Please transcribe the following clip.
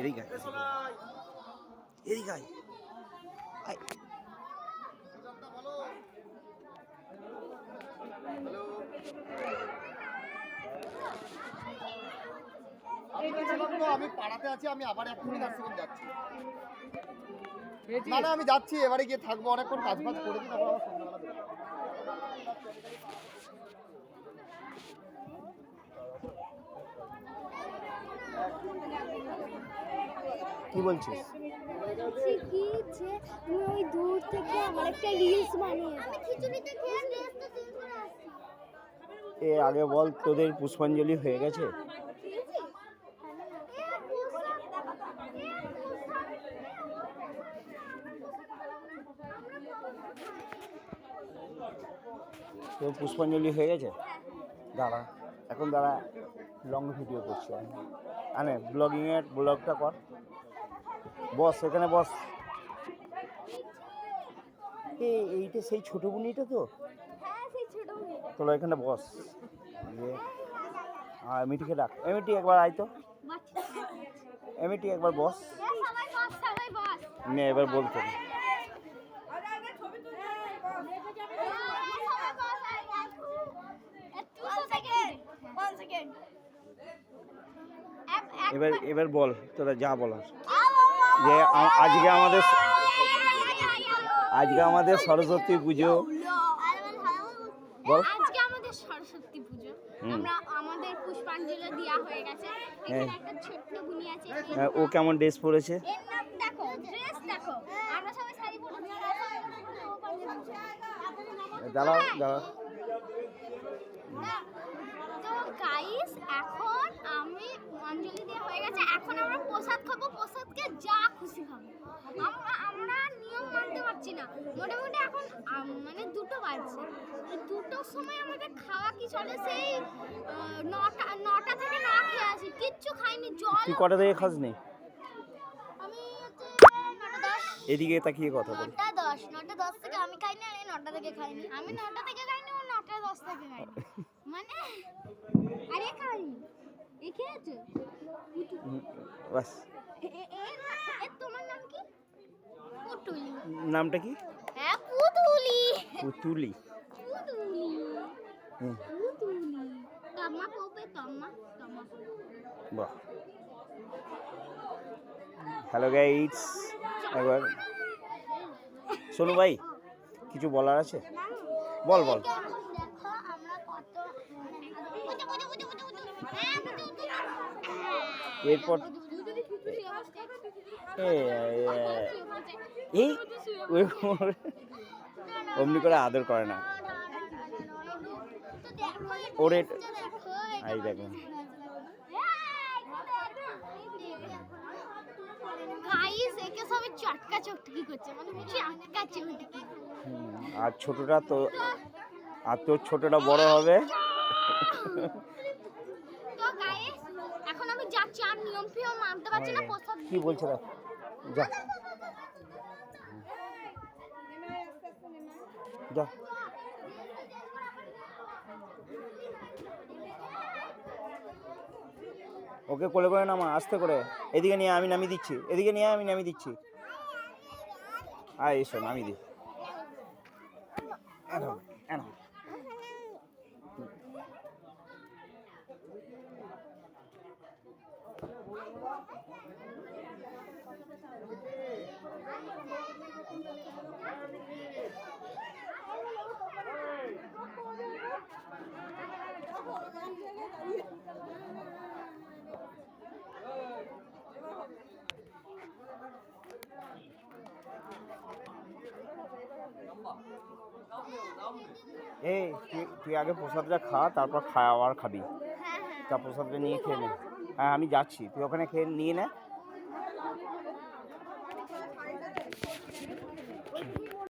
এদিকে আয়, এদিকে আয় আয়। আমি আমি পাড়াতে আছি আমি আবার এক মিনিট আর সেকেন্ড যাচ্ছি। না না আমি যাচ্ছি এবারে গিয়ে থাকব অনেকক্ষণ কাজ বাজ করে দিই তারপর আবার সন্ধ্যাবেলা কি বলছিস? বলছি কি যে আমি ওই দূর থেকে আমার একটা রিলস বানিয়ে আমি খিচুড়িতে খেয়ে রিলসটা চেঞ্জ করে আসছি এ আগে বল তোদের পুষ্পাঞ্জলি হয়ে গেছে? তো পুষ্পাঞ্জলি হয়ে গেছে? দাঁড়া এখন দাঁড়া লং ভিডিও করছি আমি। আনে ব্লগিংয়ের ব্লগটা কর। বস এখানে বস। এইটা সেই ছোট বুনিটা তো? হ্যাঁ তোরা এখানে বস। আর মিটিকে ডাক। এমিটি একবার আয় তো। এমিটি একবার বস। সবাই বস সবাই বস। নে এবার বলতো এবার এবার বল তোরা যা বলার। যে আজকে আমাদের আজকে আমাদের সরস্বতী পুজো। বল। আজকে আমাদের সরস্বতী পুজো। আমরা আমাদের পুষ্পাঞ্জলি দেওয়া হয়ে গেছে। হ্যাঁ। এখানে একটা ছোট্ট বুনি আছে। ও কেমন ড্রেস পরেছে? দেখো ড্রেস দেখো। আমরা সবাই শাড়ি পরেছি দাঁড়াও দাঁড়াও। তো গাইস এখন আমি অঞ্জলি দেওয়া হয়ে গেছে। এখন আমরা প্রসাদ খাব। প্রসাদকে যা আমরা আমরা নিয়ম মানতে পারছি না। মোটামুটি এখন মানে দুটো বাজছে। দুটোর সময় আমাদের খাওয়া কি চলে? সেই নটা নটা থেকে না খেয়ে আসি। কিচ্ছু খাইনি জল তুই কটা থেকে খাস নি আমি এদিকে তাকিয়ে কথা বল। নটা দশ। নটা দশ থেকে আমি খাইনি আর নটা থেকে খাইনি। আমি নটা থেকে খাইনি ও নটা দশ থেকে খাইনি। মানে আরে খাইনি। এ খেয়েছো? বাস এ- এ- এ- এ তোমার নাম কি পুতুলি। নামটা কি? হ্যাঁ পুতুলি। পুতুলি। পুতুলি। পুতুলি। তম্মা তম্মা তম্মা বাহ। হ্যালো গাইডস একবার। শোনো ভাই কিছু বলার আছে? বল বল। হ্যাঁ এরপর এই অমনি করে আদর করে না ওরে এই দেখো গাইস একে সবাই চটকা চটকি করছে মানে চটকা চটকি হুম, আর ছোটটা তো আর তোর ছোটটা বড় হবে এখন আমি যাচ্ছি আর নিয়ম ফিয়ম মানতে পারছি না প্রসাদ কি বলছে রে যা। যা। ওকে কোলে করে নামা আস্তে করে। এদিকে নিয়ে আমি নামিয়ে দিচ্ছি। এদিকে নিয়ে আমি নামিয়ে দিচ্ছি। আয় এসো নামিয়ে দি এই তুই আগে প্রসাদটা খা তারপর খাওয়া খাবি। হ্যাঁ, হ্যাঁ। তা প্রসাদটা নিয়ে খেয়ে নে। হ্যাঁ আমি যাচ্ছি। তুই ওখানে খেয়ে নিয়ে নে।